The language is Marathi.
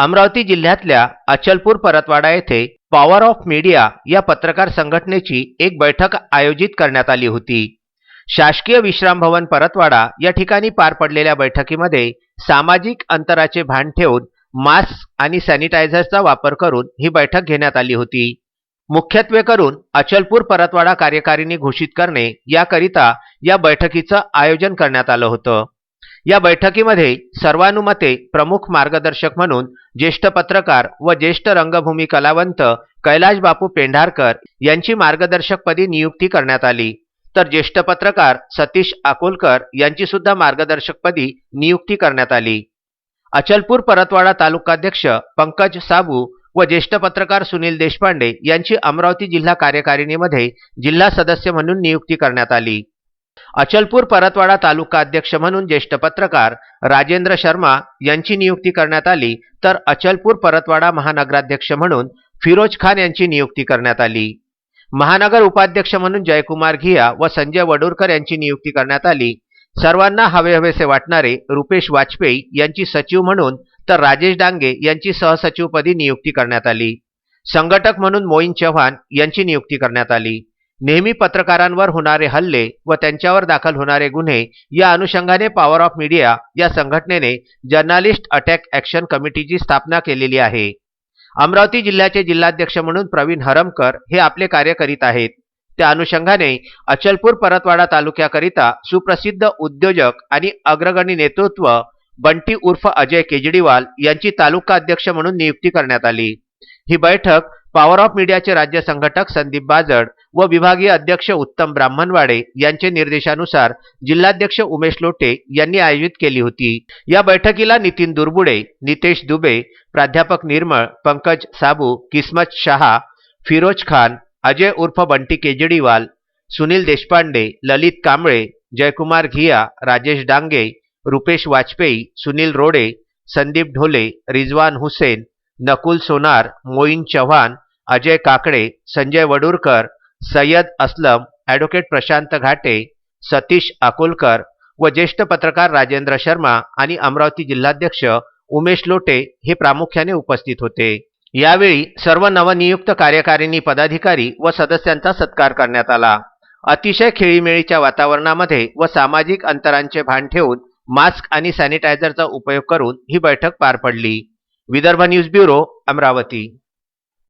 अमरावती जिल्ह्यातल्या अचलपूर परतवाडा येथे पॉवर ऑफ मीडिया या पत्रकार संघटनेची एक बैठक आयोजित करण्यात आली होती. शासकीय विश्रामभवन परतवाडा या ठिकाणी पार पडलेल्या बैठकीमध्ये सामाजिक अंतराचे भान ठेवून मास्क आणि सॅनिटायझरचा वापर करून ही बैठक घेण्यात आली होती. मुख्यत्वे करून अचलपूर परतवाडा कार्यकारिणी घोषित करणे याकरिता या बैठकीचं आयोजन करण्यात आलं होतं. या बैठकीमध्ये सर्वानुमते प्रमुख मार्गदर्शक म्हणून ज्येष्ठ पत्रकार व ज्येष्ठ रंगभूमी कलावंत कैलाश बापू पेंढारकर यांची मार्गदर्शकपदी नियुक्ती करण्यात आली. तर ज्येष्ठ पत्रकार सतीश अकोलकर यांची सुद्धा मार्गदर्शकपदी नियुक्ती करण्यात आली. अचलपूर परतवाडा तालुकाध्यक्ष पंकज साबू व ज्येष्ठ पत्रकार सुनील देशपांडे यांची अमरावती जिल्हा कार्यकारिणीमध्ये जिल्हा सदस्य म्हणून नियुक्ती करण्यात आली. अचलपूर परतवाडा तालुका अध्यक्ष म्हणून ज्येष्ठ पत्रकार राजेंद्र शर्मा यांची नियुक्ती करण्यात आली तर अचलपूर परतवाडा महानगराध्यक्ष म्हणून फिरोज खान यांची नियुक्ती करण्यात आली. महानगर उपाध्यक्ष म्हणून जयकुमार घिया व संजय वडूरकर यांची नियुक्ती करण्यात आली. सर्वांना हवे हवेसे वाटणारे रुपेश वाजपेयी यांची सचिव म्हणून तर राजेश डांगे यांची सहसचिवपदी नियुक्ती करण्यात आली. संघटक म्हणून मोईन चव्हाण यांची नियुक्ती करण्यात आली. नेहमी पत्रकारांवर होणारे हल्ले व त्यांच्यावर दाखल होणारे गुन्हे या अनुषंगाने पॉवर ऑफ मीडिया या संघटनेने जर्नालिस्ट अटॅक ॲक्शन कमिटीची स्थापना केलेली आहे. अमरावती जिल्ह्याचे जिल्हाध्यक्ष म्हणून प्रवीण हरमकर हे आपले कार्य करीत आहेत. त्या अनुषंगाने अचलपूर परतवाडा तालुक्याकरिता सुप्रसिद्ध उद्योजक आणि अग्रगणी नेतृत्व बंटी उर्फ अजय केजरीवाल यांची तालुका अध्यक्ष म्हणून नियुक्ती करण्यात आली. ही बैठक पॉवर ऑफ मीडियाचे राज्य संघटक संदीप बाजड व विभागीय अध्यक्ष उत्तम ब्राह्मणवाडे यांचे निर्देशानुसार जिल्हाध्यक्ष उमेश लोटे यांनी आयोजित केली होती. या बैठकीला नितीन दुर्बुडे नितेश दुबे प्राध्यापक निर्मळ पंकज साबू किस्मत शहा फिरोज खान अजय उर्फ बंटी केजरीवाल सुनील देशपांडे ललित कांबळे जयकुमार घिया राजेश डांगे रुपेश वाजपेयी सुनील रोडे संदीप ढोले रिजवान हुसेन नकुल सोनार मोईन चव्हाण अजय काकडे संजय वडूरकर सय्यद असलम ॲडव्होकेट प्रशांत घाटे सतीश अकोलकर व ज्येष्ठ पत्रकार राजेंद्र शर्मा आणि अमरावती जिल्हाध्यक्ष उमेश लोटे हे प्रामुख्याने उपस्थित होते. यावेळी सर्व नवनियुक्त कार्यकारिणी पदाधिकारी व सदस्यांचा सत्कार करण्यात आला. अतिशय खेळीमेळीच्या वातावरणामध्ये व सामाजिक अंतरांचे भान ठेवून मास्क आणि सॅनिटायझरचा उपयोग करून ही बैठक पार पडली. Vidarbha news bureau Amravati.